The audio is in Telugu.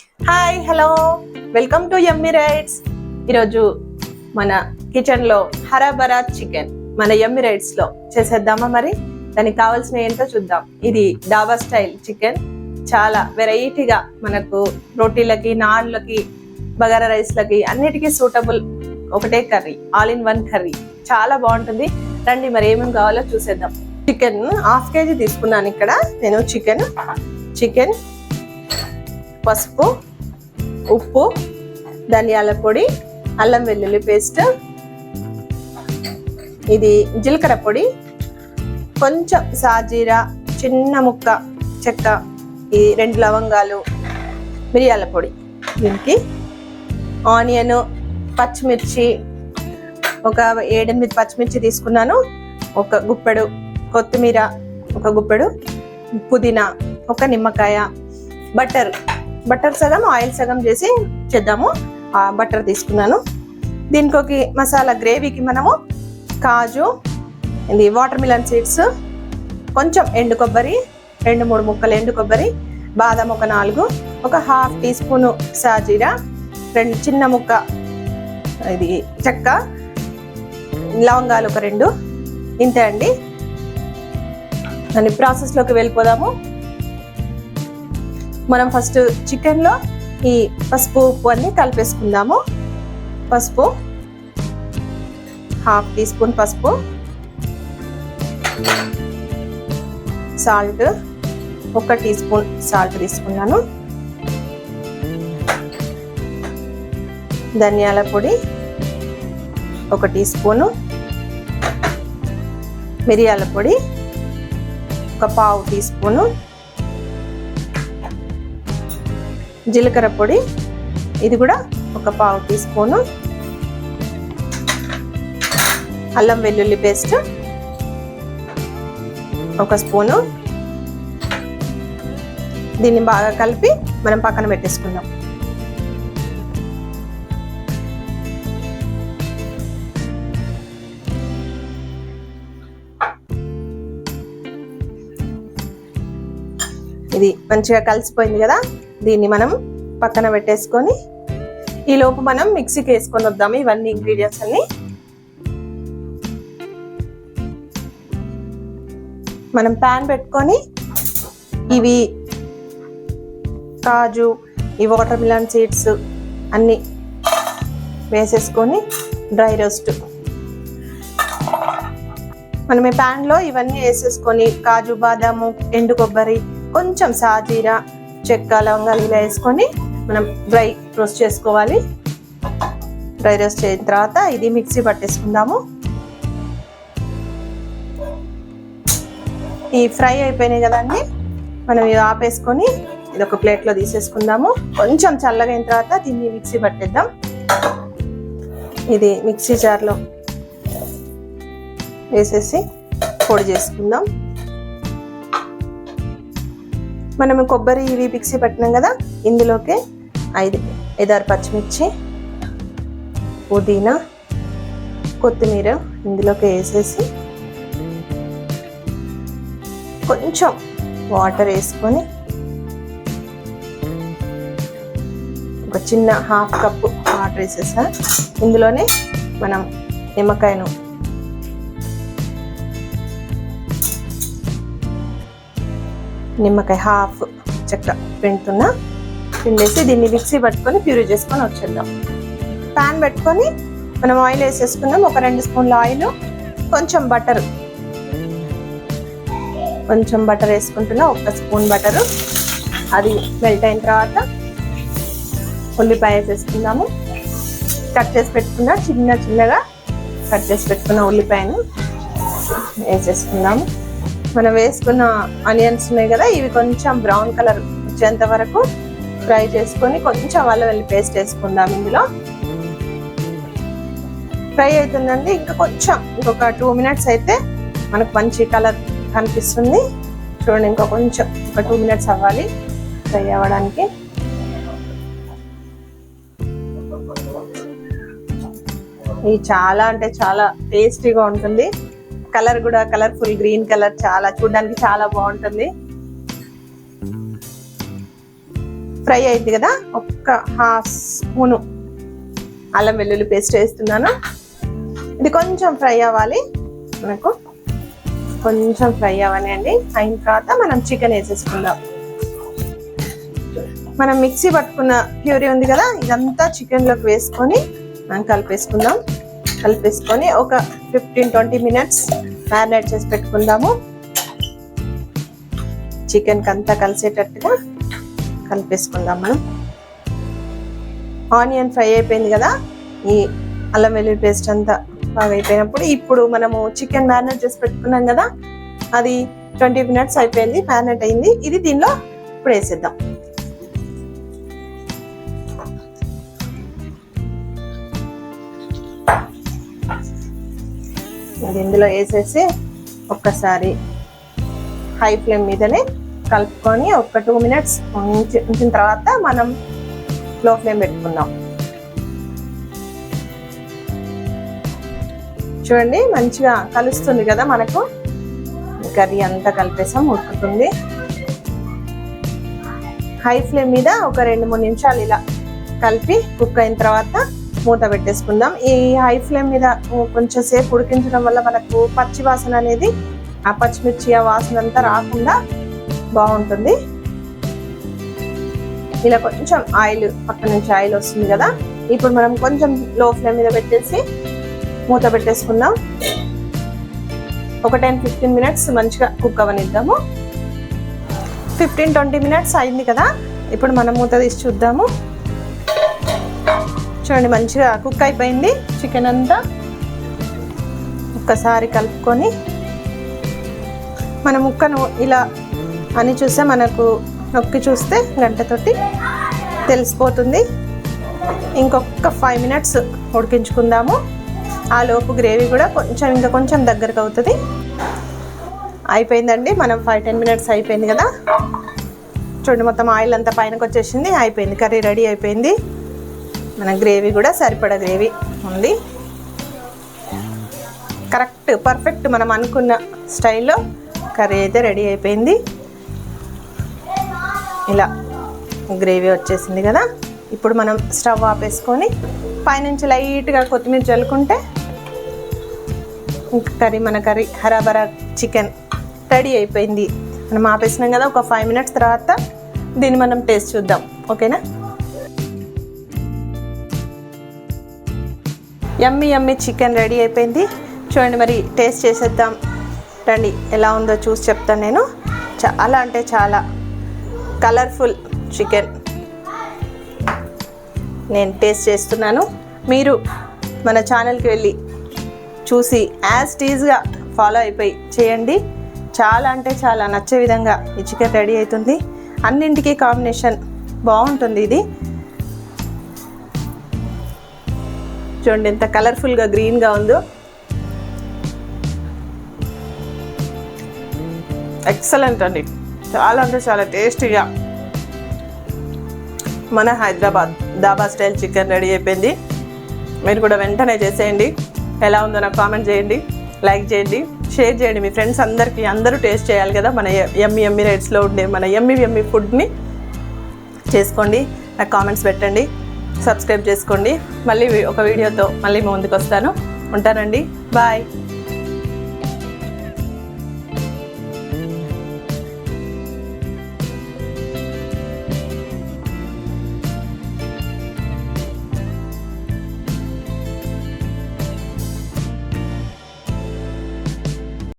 Hi hello welcome to Emmy rights ఈరోజు మన కిచెన్లో హరాబరా చికెన్ మన ఎమ్మి రైట్స్లో చేసేద్దామా మరి? దానికి కావాల్సిన ఏంటో చూద్దాం. ఇది డాబా స్టైల్ చికెన్ చాలా వెరైటీగా మనకు రోటీలకి నాన్లకి బగారా రైస్లకి అన్నిటికీ సూటబుల్ ఒకటే curry all in one curry. చాలా బాగుంటుంది. రండి మరి ఏమేమి కావాలో చూసేద్దాం. చికెన్ హాఫ్ కేజీ తీసుకున్నాను ఇక్కడ. నేను చికెన్ చికెన్ పసుపు ఉప్పు ధనియాల పొడి అల్లం వెల్లుల్లి పేస్ట్. ఇది జీలకర్ర పొడి. కొంచెం సాజీరా చిన్న ముక్క చెక్క ఈ రెండు లవంగాలు మిరియాల పొడి. దీనికి ఆనియన్ పచ్చిమిర్చి ఒక ఏడెనిమిది పచ్చిమిర్చి తీసుకున్నాను. ఒక గుప్పెడు కొత్తిమీర ఒక గుప్పెడు పుదీనా ఒక నిమ్మకాయ బటర్ బటర్ సగం ఆయిల్ సగం చేసి చేద్దాము. ఆ బటర్ తీసుకున్నాను. దీనికి మసాలా గ్రేవీకి మనము కాజు ఇది వాటర్ మిలన్ సీడ్స్ కొంచెం ఎండు కొబ్బరి రెండు మూడు ముక్కలు ఎండు కొబ్బరి బాదం ఒక నాలుగు ఒక హాఫ్ టీ స్పూను సాజీరా రెండు చిన్న ముక్క ఇది చెక్క లవంగాలు ఒక రెండు. ఇంతే అండి. దాని ప్రాసెస్లోకి వెళ్ళిపోదాము. మనం ఫస్ట్ చికెన్లో ఈ పసుపు ఉప్పు అన్ని కలిపేసుకుందాము. పసుపు హాఫ్ టీ స్పూన్ పసుపు సాల్ట్ ఒక టీ స్పూన్ సాల్ట్ తీసుకున్నాను. ధనియాల పొడి ఒక టీ స్పూను మిరియాల పొడి ఒక పావు టీ స్పూను జీలకర్ర పొడి. ఇది కూడా ఒక పావు టీ స్పూను. అల్లం వెల్లుల్లి పేస్ట్ ఒక స్పూను. దీన్ని బాగా కలిపి మనం పక్కన పెట్టేసుకుందాం. ఇది మంచిగా కలిసిపోయింది కదా? దీన్ని మనం పక్కన పెట్టేసుకొని ఈ లోపు మనం మిక్సీకి వేసుకొని వద్దాము ఇవన్నీ ఇంగ్రీడియంట్స్ అన్ని. మనం ప్యాన్ పెట్టుకొని ఇవి కాజు ఈ వాటర్ మిలన్ సీడ్స్ అన్నీ వేసేసుకొని డ్రై రోస్ట్ మనం ఈ ప్యాన్లో ఇవన్నీ వేసేసుకొని కాజు బాదాము ఎండు కొబ్బరి కొంచెం సాజీరా చెక్క లవంగాలు ఇలా వేసుకొని మనం డ్రై రోస్ట్ చేసుకోవాలి. డ్రై రోస్ట్ చేసిన తర్వాత ఇది మిక్సీ పట్టేసుకుందాము. ఈ ఫ్రై అయిపోయినాయి కదండి. మనం ఇది ఆపేసుకొని ఇది ఒక ప్లేట్లో తీసేసుకుందాము. కొంచెం చల్లగా అయిన తర్వాత దీన్ని మిక్సీ పట్టేద్దాం. ఇది మిక్సీ జార్లో వేసేసి పొడి చేసుకుందాం. మనం కొబ్బరి ఇవి మిక్సీ పట్టినాం కదా ఇందులోకి ఐదు ఐదారు పచ్చిమిర్చి పుదీనా కొత్తిమీర ఇందులోకి వేసేసి కొంచెం వాటర్ వేసుకొని ఒక చిన్న హాఫ్ కప్పు వాటర్ వేసేసా. ఇందులోనే మనం నిమ్మకాయను నిమ్మకాయ హాఫ్ చెక్క పిండుతున్నా. పిండేసి దీన్ని మిక్సీ పట్టుకొని ప్యూరీ చేసుకొని వచ్చేద్దాం. ప్యాన్ పెట్టుకొని మనం ఆయిల్ వేసేసుకుందాం. ఒక రెండు స్పూన్ల ఆయిల్ కొంచెం బటర్. కొంచెం బటర్ వేసుకుంటున్నా ఒక స్పూన్ బటరు. అది మెల్ట్ అయిన తర్వాత ఉల్లిపాయ వేసేసుకుందాము. కట్ చేసి పెట్టుకున్న చిన్న చిన్నగా కట్ చేసి పెట్టుకున్న ఉల్లిపాయను వేసేసుకుందాము. మనం వేసుకున్న ఆనియన్స్ ఉన్నాయి కదా ఇవి కొంచెం బ్రౌన్ కలర్ వచ్చేంత వరకు ఫ్రై చేసుకొని కొంచెం అల్లం వెల్లి పేస్ట్ వేసుకుందాం ఇందులో. ఫ్రై అవుతుందండి ఇంకా కొంచెం ఇంకొక టూ మినిట్స్ అయితే మనకు మంచి కలర్ కనిపిస్తుంది. చూడండి ఇంకా కొంచెం ఒక టూ మినిట్స్ అవ్వాలి ఫ్రై అవ్వడానికి. ఇది చాలా అంటే చాలా టేస్టీగా ఉంటుంది. కలర్ కూడా కలర్ఫుల్ గ్రీన్ కలర్ చాలా చూడడానికి చాలా బాగుంటుంది. ఫ్రై అయింది కదా? ఒక్క హాఫ్ స్పూను అల్లం వెల్లుల్లి పేస్ట్ వేస్తున్నాను. ఇది కొంచెం ఫ్రై అవ్వాలి. మనకు కొంచెం ఫ్రై అవ్వాలి అండి. అయిన తర్వాత మనం చికెన్ వేసేసుకుందాం. మనం మిక్సీ పట్టుకున్న ప్యూరీ ఉంది కదా? ఇదంతా చికెన్లోకి వేసుకొని మనం కలిపేసుకుందాం. కలిపేసుకొని ఒక ఫిఫ్టీన్ ట్వంటీ మినిట్స్ మ్యారినేట్ చేసి పెట్టుకుందాము. చికెన్కి అంతా కలిసేటట్టుగా కలిపేసుకుందాం మనం. ఆనియన్ ఫ్రై అయిపోయింది కదా? ఈ అల్లం వెల్లుల్లి పేస్ట్ అంతా బాగా అయిపోయినప్పుడు ఇప్పుడు మనము చికెన్ మ్యారినేట్ చేసి పెట్టుకున్నాం కదా? అది ట్వంటీ మినిట్స్ అయిపోయింది మ్యారినేట్ అయింది. ఇది దీనిలో ఇప్పుడు వేసేద్దాం. ఇది ఇందులో వేసేసి ఒక్కసారి హై ఫ్లేమ్ మీదనే కలుపుకొని ఒక టూ మినిట్స్ ఉంచి ఉంచిన తర్వాత మనం లో ఫ్లేమ్ పెట్టుకుందాం. చూడండి మంచిగా కలుస్తుంది కదా మనకు. కర్రీ అంతా కలిపేసాం ఉడుకుతుంది. హై ఫ్లేమ్ మీద ఒక రెండు మూడు నిమిషాలు ఇలా కలిపి కుక్ అయిన తర్వాత మూత పెట్టేసుకుందాం. ఈ హై ఫ్లేమ్ మీద కొంచెం సేపు ఉడికించడం వల్ల మనకు పచ్చి వాసన అనేది ఆ పచ్చిమిర్చి ఆ వాసన అంతా రాకుండా బాగుంటుంది. ఇలా కొంచెం ఆయిల్ పక్క నుంచి ఆయిల్ వస్తుంది కదా. ఇప్పుడు మనం కొంచెం లో ఫ్లేమ్ మీద పెట్టేసి మూత పెట్టేసుకుందాం. ఒక టెన్ ఫిఫ్టీన్ మినిట్స్ మంచిగా కుక్ అవనిద్దాము. ఫిఫ్టీన్ ట్వంటీ మినిట్స్ అయింది కదా. ఇప్పుడు మనం మూత తీసి చూద్దాము. చూడండి మంచిగా కుక్ అయిపోయింది. చికెన్ అంతా ఒక్కసారి కలుపుకొని మన ముక్కను ఇలా అని చూస్తే మనకు నొక్కి చూస్తే గంటతోటి తెలిసిపోతుంది. ఇంకొక ఫైవ్ మినిట్స్ ఉడికించుకుందాము. ఆ లోపు గ్రేవీ కూడా కొంచెం ఇంకా కొంచెం దగ్గరకు అవుతుంది. అయిపోయిందండి మనం ఫైవ్ టెన్ మినిట్స్ అయిపోయింది కదా. చూడండి మొత్తం ఆయిల్ అంతా పైనకు వచ్చేసింది అయిపోయింది. కర్రీ రెడీ అయిపోయింది. మన గ్రేవీ కూడా సరిపడా గ్రేవీ ఉంది. కరెక్ట్ పర్ఫెక్ట్ మనం అనుకున్న స్టైల్లో కర్రీ అయితే రెడీ అయిపోయింది. ఇలా గ్రేవీ వచ్చేసింది కదా. ఇప్పుడు మనం స్టవ్ ఆపేసుకొని పైనుంచి లైట్గా కొత్తిమీర చల్లుకుంటే ఇంకా కర్రీ మన కర్రీ హరాబరా చికెన్ రెడీ అయిపోయింది. మనం ఆపేసినాం కదా ఒక ఫైవ్ మినిట్స్ తర్వాత దీన్ని మనం టేస్ట్ చూద్దాం. ఓకేనా? యమ్మి యమ్మీ చికెన్ రెడీ అయిపోయింది. చూడండి మరి టేస్ట్ చేసేద్దాం. రండి ఎలా ఉందో చూసి చెప్తాను నేను. చాలా అంటే చాలా. కలర్ఫుల్ చికెన్ నేను టేస్ట్ చేస్తున్నాను. మీరు మన ఛానల్కి వెళ్ళి చూసి యాజ్ టీజ్గా ఫాలో అయిపోయి చేయండి. చాలా అంటే చాలా నచ్చే విధంగా ఈ చికెన్ రెడీ అవుతుంది. అన్నింటికీ కాంబినేషన్ బాగుంటుంది ఇది. చూడండి ఎంత కలర్ఫుల్గా గ్రీన్గా ఉందో. ఎక్సలెంట్ అండి. చాలా అంటే చాలా టేస్టీగా. మన Hyderabad dhaba style chicken ready అయిపోయింది. మీరు కూడా వెంటనే చేసేయండి. ఎలా ఉందో నాకు కామెంట్ చేయండి. లైక్ చేయండి. షేర్ చేయండి. మీ ఫ్రెండ్స్ అందరికీ అందరూ టేస్ట్ చేయాలి కదా మన ఎమ్మి ఎమ్మి రేట్స్లో ఉండే మన ఎమ్మి ఎమ్మి ఫుడ్ని చేసుకోండి. నాకు కామెంట్స్ పెట్టండి. సబ్స్క్రైబ్ చేసుకోండి. మళ్ళీ ఒక వీడియోతో మళ్ళీ ముందుకు వస్తాను. ఉంటానండి. బాయ్.